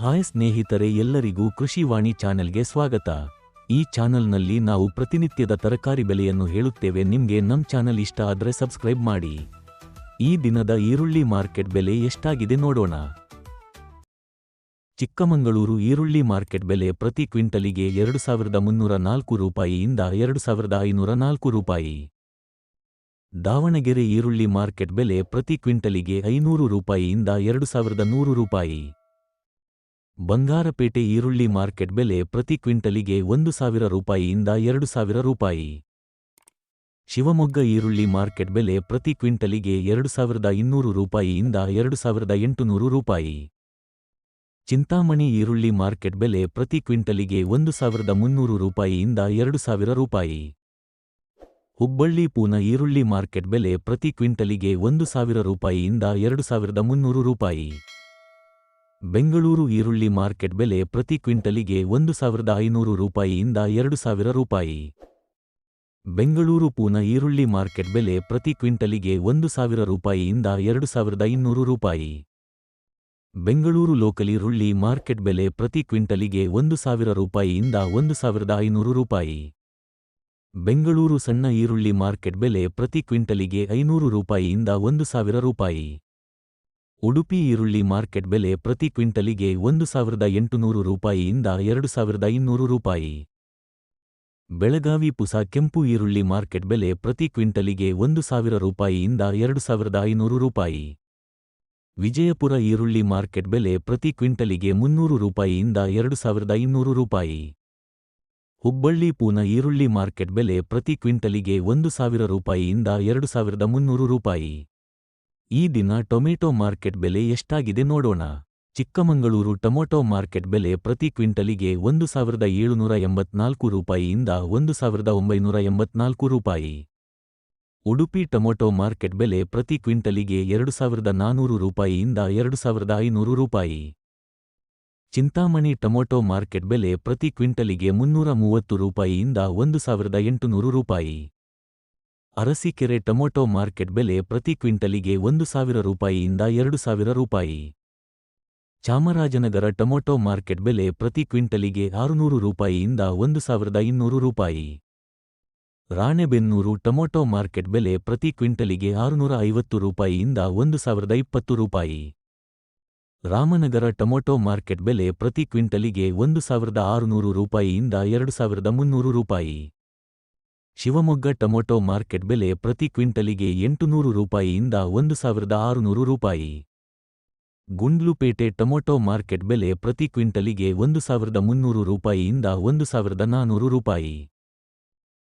Hi ಸ್ನೇಹಿತರೆ ಎಲ್ಲರಿಗೂ ಕೃಷಿವಾಣಿ ಚಾನೆಲ್ಗೆ ಸ್ವಾಗತ. ಈ ಚಾನೆಲ್ನಲ್ಲಿ ನಾವು ಪ್ರತಿನಿತ್ಯದ ತರಕಾರಿ ಬೆಲೆಯನ್ನು ಹೇಳುತ್ತೇವೆ. ನಿಮ್ಗೆ ನಮ್ ಚಾನೆಲ್ ಇಷ್ಟ ಆದ್ರೆ ಸಬ್ಸ್ಕ್ರೈಬ್ ಮಾಡಿ. ಈ ದಿನದ ಈರುಳ್ಳಿ ಮಾರ್ಕೆಟ್ ಬೆಲೆ ಎಷ್ಟಾಗಿದೆ ನೋಡೋಣ. ಚಿಕ್ಕಮಗಳೂರು ಈರುಳ್ಳಿ ಮಾರ್ಕೆಟ್ ಬೆಲೆ ಪ್ರತಿ ಕ್ವಿಂಟಲಿಗೆ ಎರಡು ಸಾವಿರದ ಮುನ್ನೂರ ನಾಲ್ಕು ರೂಪಾಯಿಯಿಂದ ಎರಡು ಸಾವಿರದ ಐನೂರ ನಾಲ್ಕು ರೂಪಾಯಿ. ದಾವಣಗೆರೆ ಈರುಳ್ಳಿ ಮಾರ್ಕೆಟ್ ಬೆಲೆ ಪ್ರತಿ ಕ್ವಿಂಟಲಿಗೆ ಐನೂರು ರೂಪಾಯಿಯಿಂದ ಎರಡು ಸಾವಿರದ ನೂರು ರೂಪಾಯಿ. ಬಂಗಾರಪೇಟೆ ಈರುಳ್ಳಿ ಮಾರ್ಕೆಟ್ ಬೆಲೆ ಪ್ರತಿ ಕ್ವಿಂಟಲಿಗೆ ಒಂದು ಸಾವಿರ ರೂಪಾಯಿಯಿಂದ ಎರಡು ಸಾವಿರ ರೂಪಾಯಿ. ಶಿವಮೊಗ್ಗ ಈರುಳ್ಳಿ ಮಾರ್ಕೆಟ್ ಬೆಲೆ ಪ್ರತಿ ಕ್ವಿಂಟಲಿಗೆ ಎರಡು ಸಾವಿರದ ಇನ್ನೂರು ರೂಪಾಯಿಯಿಂದ ಎರಡು ಸಾವಿರದ ಎಂಟುನೂರು ರೂಪಾಯಿ. ಚಿಂತಾಮಣಿ ಈರುಳ್ಳಿ ಮಾರ್ಕೆಟ್ ಬೆಲೆ ಪ್ರತಿ ಕ್ವಿಂಟಲಿಗೆ ಒಂದು ಸಾವಿರದ ಮುನ್ನೂರು ರೂಪಾಯಿಯಿಂದ ಎರಡು ಸಾವಿರ ರೂಪಾಯಿ. ಹುಬ್ಬಳ್ಳಿ ಪೂನ ಈರುಳ್ಳಿ ಮಾರ್ಕೆಟ್ ಬೆಲೆ ಪ್ರತಿ ಕ್ವಿಂಟಲಿಗೆ ಒಂದು ಸಾವಿರ ರೂಪಾಯಿಯಿಂದ ಎರಡು ಸಾವಿರದ ಮುನ್ನೂರು ರೂಪಾಯಿ. ಬೆಂಗಳೂರು ಈರುಳ್ಳಿ ಮಾರ್ಕೆಟ್ ಬೆಲೆ ಪ್ರತಿ ಕ್ವಿಂಟಲಿಗೆ ಒಂದು ಸಾವಿರದ ಐನೂರು ರೂಪಾಯಿಯಿಂದ ಎರಡು ಸಾವಿರ ರೂಪಾಯಿ. ಬೆಂಗಳೂರು ಪೂನ ಈರುಳ್ಳಿ ಮಾರ್ಕೆಟ್ ಬೆಲೆ ಪ್ರತಿ ಕ್ವಿಂಟಲಿಗೆ ಒಂದು ಸಾವಿರ ರೂಪಾಯಿಯಿಂದ ಎರಡು ಸಾವಿರದ ಇನ್ನೂರು ರೂಪಾಯಿ. ಬೆಂಗಳೂರು ಲೋಕಲ್ ಈರುಳ್ಳಿ ಮಾರ್ಕೆಟ್ ಬೆಲೆ ಪ್ರತಿ ಕ್ವಿಂಟಲಿಗೆ ಒಂದು ಸಾವಿರ ರೂಪಾಯಿಯಿಂದ ಒಂದು ಸಾವಿರದ ಐನೂರು ರೂಪಾಯಿ. ಬೆಂಗಳೂರು ಸಣ್ಣ ಈರುಳ್ಳಿ ಮಾರ್ಕೆಟ್ ಬೆಲೆ ಪ್ರತಿ ಕ್ವಿಂಟಲಿಗೆ ಐನೂರು ರೂಪಾಯಿಯಿಂದ ಒಂದು ಸಾವಿರ ರೂಪಾಯಿ. ಉಡುಪಿ ಈರುಳ್ಳಿ ಮಾರ್ಕೆಟ್ ಬೆಲೆ ಪ್ರತಿ ಕ್ವಿಂಟಲಿಗೆ ಒಂದು ಸಾವಿರದ ಎಂಟುನೂರು ರೂಪಾಯಿಯಿಂದ ಎರಡು ಸಾವಿರದ ಇನ್ನೂರು ರೂಪಾಯಿ. ಬೆಳಗಾವಿ ಪುಸ ಕೆಂಪು ಈರುಳ್ಳಿ ಮಾರ್ಕೆಟ್ ಬೆಲೆ ಪ್ರತಿ ಕ್ವಿಂಟಲಿಗೆ ಒಂದು ಸಾವಿರ ರೂಪಾಯಿಯಿಂದ ಎರಡು ಸಾವಿರದ ಐನೂರು ರೂಪಾಯಿ. ವಿಜಯಪುರ ಈರುಳ್ಳಿ ಮಾರ್ಕೆಟ್ ಬೆಲೆ ಪ್ರತಿ ಕ್ವಿಂಟಲಿಗೆ ಮುನ್ನೂರು ರೂಪಾಯಿಯಿಂದ ಎರಡು ಸಾವಿರದ ಇನ್ನೂರು ರೂಪಾಯಿ. ಹುಬ್ಬಳ್ಳಿ ಪೂನ ಈರುಳ್ಳಿ ಮಾರ್ಕೆಟ್ ಬೆಲೆ ಪ್ರತಿ ಕ್ವಿಂಟಲಿಗೆ ಒಂದು ಸಾವಿರ ರೂಪಾಯಿಯಿಂದ ಎರಡು ಸಾವಿರದ ಮುನ್ನೂರು ರೂಪಾಯಿ. ಈ ದಿನ ಟೊಮೆಟೊ ಮಾರ್ಕೆಟ್ ಬೆಲೆ ಎಷ್ಟಾಗಿದೆ ನೋಡೋಣ. ಚಿಕ್ಕಮಗಳೂರು ಟೊಮೊಟೊ ಮಾರ್ಕೆಟ್ ಬೆಲೆ ಪ್ರತಿ ಕ್ವಿಂಟಲಿಗೆ ಒಂದು ಸಾವಿರದ ಏಳುನೂರ ಎಂಬತ್ನಾಲ್ಕು ರೂಪಾಯಿಯಿಂದ ಒಂದು ಸಾವಿರದ ಒಂಬೈನೂರ ಎಂಬತ್ನಾಲ್ಕು ರೂಪಾಯಿ. ಉಡುಪಿ ಟೊಮೊಟೊ ಮಾರ್ಕೆಟ್ ಬೆಲೆ ಪ್ರತಿ ಕ್ವಿಂಟಲಿಗೆ ಎರಡು ಸಾವಿರದ ನಾನೂರು ರೂಪಾಯಿಯಿಂದ ಎರಡು ಸಾವಿರದ ಐನೂರು ರೂಪಾಯಿ. ಚಿಂತಾಮಣಿ ಟೊಮೊಟೊ ಮಾರ್ಕೆಟ್ ಬೆಲೆ ಪ್ರತಿ ಕ್ವಿಂಟಲಿಗೆ ಮುನ್ನೂರ ಮೂವತ್ತು ರೂಪಾಯಿಯಿಂದ ಒಂದು ಸಾವಿರದ ಎಂಟುನೂರು ರೂಪಾಯಿ. ಅರಸೀಕೆರೆ ಟೊಮೊಟೊ ಮಾರ್ಕೆಟ್ ಬೆಲೆ ಪ್ರತಿ ಕ್ವಿಂಟಲಿಗೆ ಒಂದು ಸಾವಿರ ರೂಪಾಯಿಯಿಂದ ಎರಡು ಸಾವಿರ ರೂಪಾಯಿ. ಚಾಮರಾಜನಗರ ಟೊಮೊಟೊ ಮಾರ್ಕೆಟ್ ಬೆಲೆ ಪ್ರತಿ ಕ್ವಿಂಟಲಿಗೆ ಆರುನೂರು ರೂಪಾಯಿಯಿಂದ ಒಂದು ಸಾವಿರದ ಇನ್ನೂರು ರೂಪಾಯಿ. ರಾಣೆಬೆನ್ನೂರು ಟೊಮೊಟೊ ಮಾರ್ಕೆಟ್ ಬೆಲೆ ಪ್ರತಿ ಕ್ವಿಂಟಲಿಗೆ ಆರುನೂರ ಐವತ್ತು ರೂಪಾಯಿಯಿಂದ ಒಂದು ಸಾವಿರದ ಇಪ್ಪತ್ತು ರೂಪಾಯಿ. ರಾಮನಗರ ಟೊಮೊಟೊ ಮಾರ್ಕೆಟ್ ಬೆಲೆ ಪ್ರತಿ ಕ್ವಿಂಟಲಿಗೆ ಒಂದು ಸಾವಿರದ ಆರುನೂರು ರೂಪಾಯಿಯಿಂದ ಎರಡು ಸಾವಿರದ ಮುನ್ನೂರು ರೂಪಾಯಿ. ಶಿವಮೊಗ್ಗ ಟೊಮೊಟೊ ಮಾರ್ಕೆಟ್ ಬೆಲೆ ಪ್ರತಿ ಕ್ವಿಂಟಲಿಗೆ ಎಂಟುನೂರು ರೂಪಾಯಿಯಿಂದ ಒಂದು ಸಾವಿರದ ಆರುನೂರು ರೂಪಾಯಿ. ಗುಂಡ್ಲುಪೇಟೆ ಟೊಮೊಟೊ ಮಾರ್ಕೆಟ್ ಬೆಲೆ ಪ್ರತಿ ಕ್ವಿಂಟಲಿಗೆ ಒಂದು ಸಾವಿರದ ಮುನ್ನೂರು ರೂಪಾಯಿಯಿಂದ ಒಂದು ಸಾವಿರದ ನಾನೂರು ರೂಪಾಯಿ.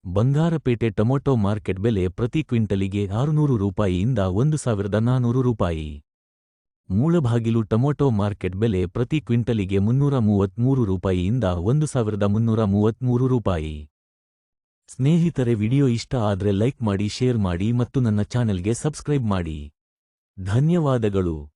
ಬಂಗಾರಪೇಟೆ ಟೊಮೊಟೊ ಮಾರ್ಕೆಟ್ ಬೆಲೆ ಪ್ರತಿ ಕ್ವಿಂಟಲಿಗೆ ಆರುನೂರು ರೂಪಾಯಿಯಿಂದ ಒಂದು ಸಾವಿರದ ನಾನೂರು ರೂಪಾಯಿ. ಮೂಳಭಾಗಿಲು ಟೊಮೊಟೊ ಮಾರ್ಕೆಟ್ ಬೆಲೆ ಪ್ರತಿ ಕ್ವಿಂಟಲಿಗೆ ಮುನ್ನೂರ ಮೂವತ್ಮೂರು ರೂಪಾಯಿಯಿಂದ ಒಂದು ಸಾವಿರದ ಮುನ್ನೂರ ಮೂವತ್ಮೂರು ರೂಪಾಯಿ. ಸ್ನೇಹಿತರೆ ವಿಡಿಯೋ ಇಷ್ಟ ಆದ್ರೆ ಲೈಕ್ ಮಾಡಿ ಶೇರ್ ಮಾಡಿ ಮತ್ತು ನನ್ನ ಚಾನೆಲ್ಗೆ ಸಬ್ಸ್ಕ್ರೈಬ್ ಮಾಡಿ. ಧನ್ಯವಾದಗಳು.